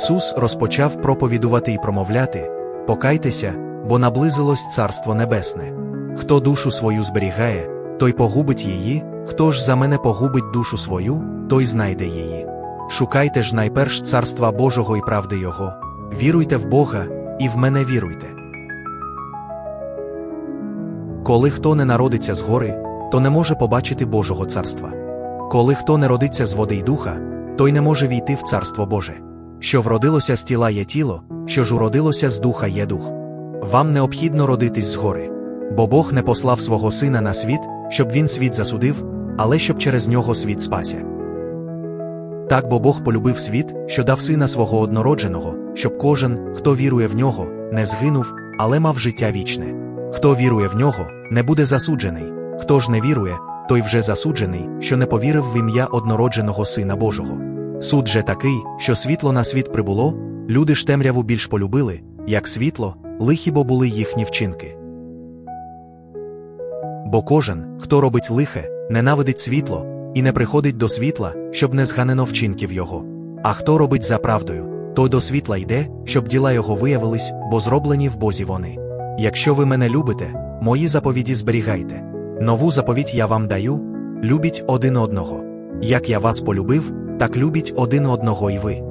Ісус розпочав проповідувати і промовляти Покайтеся, бо наблизилось Царство Небесне. Хто душу свою зберігає, той погубить її, хто ж за мене погубить душу свою, той знайде її. Шукайте ж найперш царства Божого і правди Його, віруйте в Бога, і в мене віруйте. Коли хто не народиться згори, то не може побачити Божого царства. Коли хто не родиться з води й духа, той не може війти в царство Боже. Що вродилося з тіла є тіло, що ж уродилося з духа є дух. Вам необхідно родитись згори. Бо Бог не послав свого сина на світ, щоб він світ засудив, але щоб через нього світ спася. Так бо Бог полюбив світ, що дав сина свого однородженого, щоб кожен, хто вірує в нього, не згинув, але мав життя вічне. Хто вірує в нього, не буде засуджений, хто ж не вірує, той вже засуджений, що не повірив в ім'я однородженого Сина Божого. Суд же такий, що світло на світ прибуло, люди ж темряву більш полюбили, як світло, лихі бо були їхні вчинки. Бо кожен, хто робить лихе, ненавидить світло, і не приходить до світла, щоб не зганено вчинків його. А хто робить за правдою, той до світла йде, щоб діла його виявились, бо зроблені в Бозі вони. Якщо ви мене любите, мої заповіді зберігайте. Нову заповідь я вам даю: любіть один одного. Як я вас полюбив, так любіть один одного і ви.